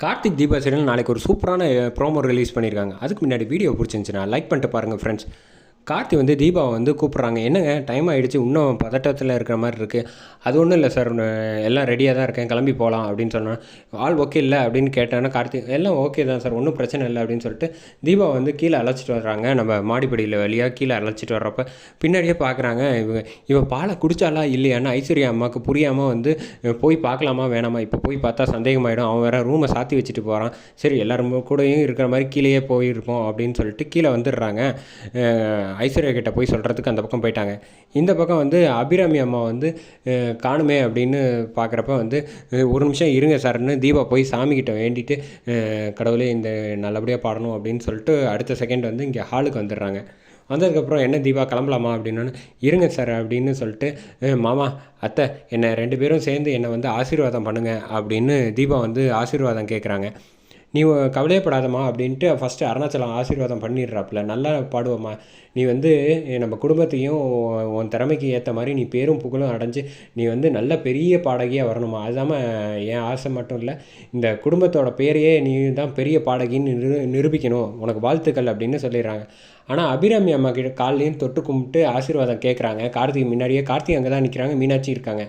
Karthik Deepa serial நாளைக்கு ஒரு சூப்பரான ப்ரோமோ ரிலீஸ் பண்ணியிருக்காங்க அதுக்கு முன்னாடி வீடியோ பிடிச்சிருந்துச்சுன்னா லைக் பண்ணிட்டு பாருங்கள் ஃப்ரெண்ட்ஸ் கார்த்தி வந்து தீபாவை வந்து கூப்பிட்றாங்க. என்னங்க? டைம் ஆகிடுச்சு இன்னும் பதட்டத்தில் இருக்கிற மாதிரி இருக்குது அது ஒன்றும் இல்லை சார் எல்லாம் ரெடியாக தான் இருக்கேன். கிளம்பி போகலாம் அப்படின்னு சொன்னேன் ஆள் ஓகே இல்லை? அப்படின்னு கேட்டேன்னா கார்த்திக் எல்லாம் ஓகே தான் சார் ஒன்றும் பிரச்சனை இல்லை. அப்படின்னு சொல்லிட்டு தீபா வந்து கீழே அழைச்சிட்டு வர்றாங்க. நம்ம மாடிப்படியில் வழியாக கீழே அழைச்சிட்டு வர்றப்ப பின்னாடியே பார்க்குறாங்க இவங்க இவன் பாலை குடித்தாலா இல்லையான்னு ஐஸ்வர்யா அம்மாவுக்கு புரியாமல் வந்து போய் பார்க்கலாமா வேணாமா? இப்போ போய் பார்த்தா சந்தேகமாயிடும். அவன் வேறு ரூமை சாத்தி வச்சுட்டு போகிறான் சரி எல்லாரும் கூடயும் இருக்கிற மாதிரி கீழேயே போயிருப்போம். அப்படின்னு சொல்லிட்டு கீழே வந்துடுறாங்க. ஐஸ்வர்யா கிட்ட போய் சொல்கிறதுக்கு அந்த பக்கம் போயிட்டாங்க. இந்த பக்கம் வந்து அபிராமி அம்மா வந்து காணுமே அப்படின்னு பார்க்குறப்ப வந்து ஒரு நிமிஷம் இருங்க சார்னு தீபா போய் சாமிக்கிட்ட வேண்டிட்டு கடவுளே இந்த நல்லபடியாக பாடணும் அப்படின்னு சொல்லிட்டு அடுத்த செகண்ட் வந்து இங்கே ஹாலுக்கு வந்துடுறாங்க. வந்ததுக்கப்புறம் என்ன தீபா கிளம்பலாமா அப்படின்னோன்னு இருங்க சார் அப்படின்னு சொல்லிட்டு மாமா அத்தை என்னை ரெண்டு பேரும் சேர்ந்து என்னை வந்து ஆசீர்வாதம் பண்ணுங்க அப்படின்னு தீபா வந்து ஆசீர்வாதம் கேட்குறாங்க நீ கவலையப்படாதம்மா அப்படின்ட்டு ஃபஸ்ட்டு அருணாச்சலம் ஆசீர்வாதம் பண்ணிடுறாப்புல. நல்லா பாடுவோம்மா. நீ வந்து நம்ம குடும்பத்தையும் உன் திறமைக்கு ஏற்ற மாதிரி நீ பேரும் புகழும் அடைஞ்சு நீ வந்து நல்ல பெரிய பாடகியாக வரணுமா அதுதாம்மா என் ஆசை மட்டும் இல்லை இந்த குடும்பத்தோட பேரையே நீ தான் பெரிய பாடகின்னு நிரு நிரூபிக்கணும். உனக்கு வாழ்த்துக்கள் அப்படின்னு சொல்லிடுறாங்க. ஆனால் அபிராமி அம்மா கிட்ட காலையும் தொட்டு கும்பிட்டு ஆசீர்வாதம் கேட்குறாங்க கார்த்திக் முன்னாடியே கார்த்திக் அங்கே தான் நிற்கிறாங்க மீனாட்சி இருக்காங்க.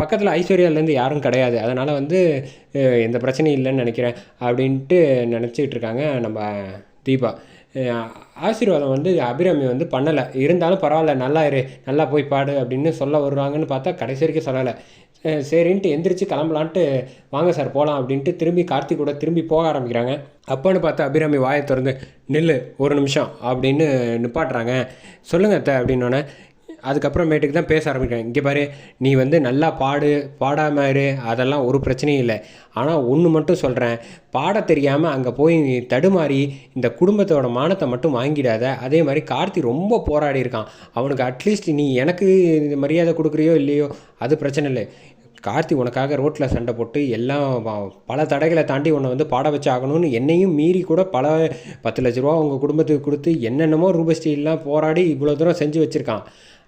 பக்கத்தில் ஐஸ்வர்யாலேருந்து யாரும் கிடையாது. அதனால் வந்து எந்த பிரச்சனையும் இல்லைன்னு நினைக்கிறேன் அப்படின்ட்டு நினச்சிக்கிட்டு இருக்காங்க நம்ம தீபா. ஆசீர்வாதம் வந்து அபிராமி வந்து பண்ணலை. இருந்தாலும் பரவாயில்ல நல்லா இரு நல்லா போய் பாடு அப்படின்னு சொல்ல வருவாங்கன்னு பார்த்தா கடைசி வரைக்கும் சொல்லலை. சரின்ட்டு எந்திரிச்சு கிளம்பலான்ட்டு வாங்க சார் போகலாம் அப்படின்ட்டு திரும்பி கார்த்திக் கூட திரும்பி போக ஆரம்பிக்கிறாங்க. அப்போன்னு பார்த்தா அபிராமி வாயை திறந்து நில்லு ஒரு நிமிஷம் அப்படின்னு நிப்பாட்டுறாங்க. சொல்லுங்க அத்தை அப்படின்னோடனே அதுக்கப்புறமேட்டுக்கு தான் பேச ஆரம்பிக்கிறேன் இங்கே பாரு நீ வந்து நல்லா பாடு பாடாமல் இரு அதெல்லாம் ஒரு பிரச்சனையும் இல்லை. ஆனால் ஒன்று மட்டும் சொல்கிறேன் பாட தெரியாமல் அங்கே போய் நீ தடுமாறி இந்த குடும்பத்தோட மானத்தை மட்டும் வாங்கிடாத. அதே மாதிரி கார்த்தி ரொம்ப போராடி இருக்கான். அவனுக்கு அட்லீஸ்ட் நீ எனக்கு இந்த மரியாதை கொடுக்குறியோ இல்லையோ அது பிரச்சனை இல்லை. கார்த்தி உனக்காக ரோட்டில் சண்டை போட்டு எல்லாம் பல தடைகளை தாண்டி உன்னை வந்து பாட வச்சு ஆகணும்னு என்னையும் மீறி கூட பல பத்து லட்ச ரூபா உங்கள் குடும்பத்துக்கு கொடுத்து என்னென்னமோ ரூபஸ்ரீலாம் போராடி இவ்வளோ தூரம் செஞ்சு வச்சுருக்கான்.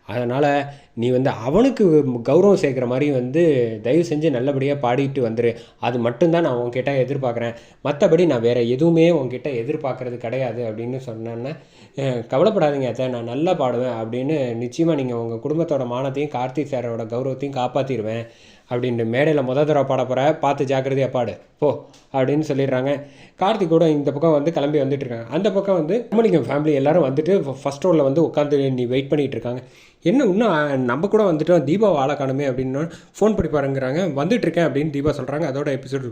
அதனால் நீ வந்து அவனுக்கு கௌரவம் சேர்க்குற மாதிரி வந்து தயவு செஞ்சு நல்லபடியாக பாடிட்டு வந்துரு. அது மட்டும்தான் நான் உன்கிட்ட எதிர்பார்க்குறேன். மற்றபடி நான் வேறு எதுவுமே உன்கிட்ட எதிர்பார்க்குறது கிடையாது அப்படின்னு சொன்னேன்னா கவலைப்படாதீங்க அத்தை. நான் நல்லா பாடுவேன் அப்படின்னு நிச்சயமாக நீங்கள் உங்கள் குடும்பத்தோட மானத்தையும் கார்த்திக் சாரோட கௌரவத்தையும் காப்பாற்றிடுவேன் அப்படின்ட்டு மேடையில் முத தடவை பாட போகிற பார்த்து ஜாக்கிரதையாக பாடு போ அப்படின்னு சொல்லிடுறாங்க. கார்த்திக் கூட இந்த பக்கம் வந்து கிளம்பி வந்துட்டு இருக்காங்க. அந்த பக்கம் வந்து கும்பலிங்கம் ஃபேமிலி எல்லாரும் வந்துட்டு ஃபஸ்ட் ரோவில் வந்து உட்காந்து நீ வெயிட் பண்ணிகிட்டு இருக்காங்க. என்ன இன்னும் நம்ம கூட வந்துட்டோம் தீபாவை ஆளை காணுமே அப்படின்னு ஃபோன் பண்ணி பாருங்கிறாங்க. வந்துட்டு இருக்கேன் அப்படின்னு தீபா சொல்கிறாங்க அதோட எபிசோடு